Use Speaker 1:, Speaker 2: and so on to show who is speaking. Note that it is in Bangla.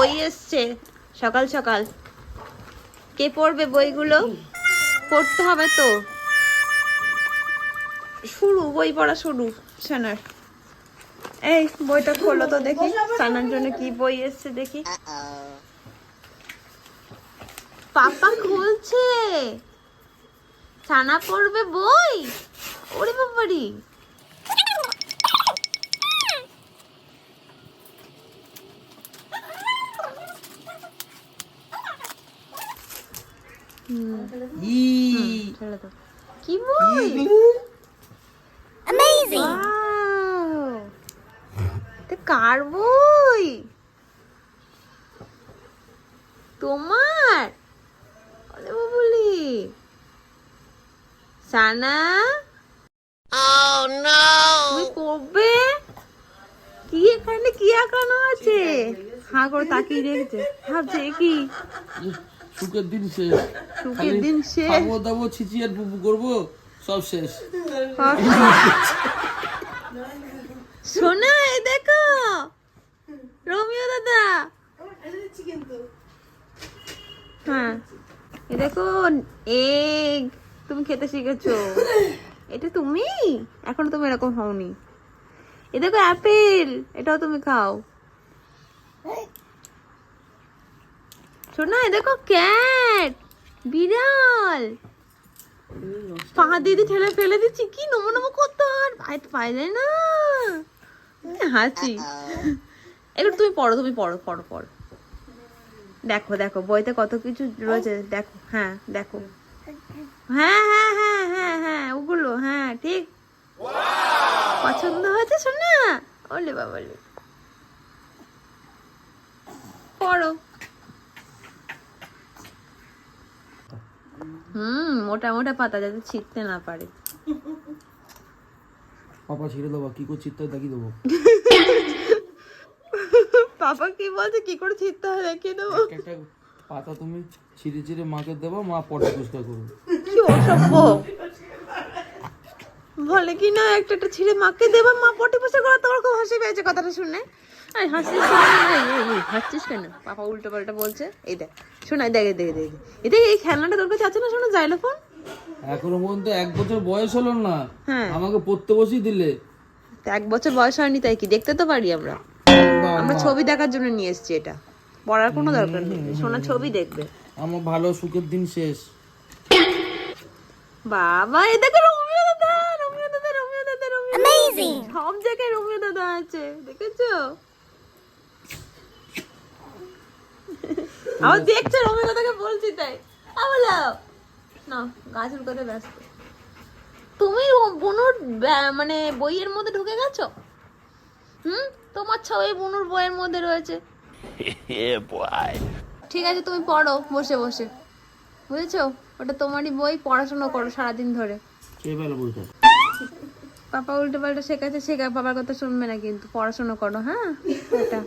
Speaker 1: বই এসছে। সকাল সকাল। কে পড়বে বইগুলো? পড়তে হবে তো। শুরু, বই পড়া শুরু, সানার। এই, বইটা খোলো তো দেখি। সানার জন্য কি বই এসছে দেখি। পাপা খুলছে। সানা পড়বে বই? ওরে বাবারি। কি কার বই তোমার আরে বাবুলি সানা
Speaker 2: Oh
Speaker 1: তুমি পড়বে কি এখানে কি আঁকানো আছে হা করে তাকিয়ে দেখছে ভাবছে কি
Speaker 3: সুখের দিন শেষ
Speaker 1: সুখের দিন শেষ।
Speaker 3: খাব দাবো ছিচি আর করব সব শেষ।
Speaker 1: দেখো। রোমিও দাদা। হ্যাঁ দেখো এগ তুমি খেতে শিখেছো। এটা তুমি? এখনও তুমি এরকম হওনি। এ দেখো অ্যাপেল এটাও তুমি খাও। শোনা এ দেখো ক্যাট বিড়াল! পা দিদি ঠেলে ফেলে দিচ্ছি, কি নমো নমো করতে আর? পাইতে পাইলে না। হাসি। এগুলো তুমি পড়ো তুমি পড়ো পড়ো পড়ো। দেখো দেখো, বইতে কত কিছু রয়েছে, দেখো হ্যাঁ দেখো। হ্যাঁ হ্যাঁ হ্যাঁ হ্যাঁ হ্যাঁ ওগুলো হ্যাঁ ঠিক। পছন্দ হয়েছে শোনা? ওলে বাবালে। পড়ো। হুম মোটা মোটা পাতা যাতে ছিটতে না পারে।
Speaker 3: পাপা ছেড়ে দেবো কি করে চিত্ত দেখিয়ে দেবো।
Speaker 1: পাপা কি বলছে কি করে ছিটতে হয় দেখিয়ে দেবো?
Speaker 3: একটা পাতা তুমি ছিঁড়ে ছিঁড়ে মাকে দেবো মা পটা পরিষ্কার করবে।
Speaker 1: কি অসভ্য। বলে কি না একটা একটা ছিঁড়ে মাকে দেবা মা পটি পয়সা করা তোমার খুব হাসি পেয়েছে কথাটা শুনে। আরে হাসছিস হাসছিস কেন? পাপা উল্টো পাল্টা বলছে। এই দেখ শোনা দেখে দেখে দেখে এই দেখ এই খেলনাটা তোর কাছে আছে না? শোনা জাইলোফোন
Speaker 3: এখনও পর্যন্ত এক বছর বয়স হলো না।
Speaker 1: হ্যাঁ।
Speaker 3: আমাকে পড়তে বসিয়ে দিলে।
Speaker 1: তা এক বছর বয়স হয়নি তাই কি? দেখতে তো পারি আমরা। আমরা ছবি দেখার জন্য নিয়ে এসেছি এটা। পড়ার কোনো দরকার নেই। শোনা ছবি দেখবে।
Speaker 3: আমার ভালো সুখের দিন শেষ।
Speaker 1: বাবা এ দেখো রোমিও দাদা রোমিও দাদা রোমিও দাদা রোমিও
Speaker 2: Amazing!
Speaker 1: সব জায়গায় রোমিও দাদা আছে দেখেছ? আমার দেখছ রোমিও দাদাকে বলছি তাই। বলো। না গাছের কথা ব্যস্ত তুমি বুনুর ব্যা- মানে বইয়ের মধ্যে ঢুকে গেছো? হুম? তোমার ছবি বুনুর বইয়ের মধ্যে রয়েছে। ঠিক আছে তুমি পড়ো বসে বসে। বুঝেছ? ওটা তোমারই বই পড়াশোনা করো সারাদিন ধরে। পাপা উল্টো পাল্টা শেখাচ্ছে শেখা বাবার কথা শুনবে না কিন্তু। পড়াশোনা করো হ্যাঁ? এটা।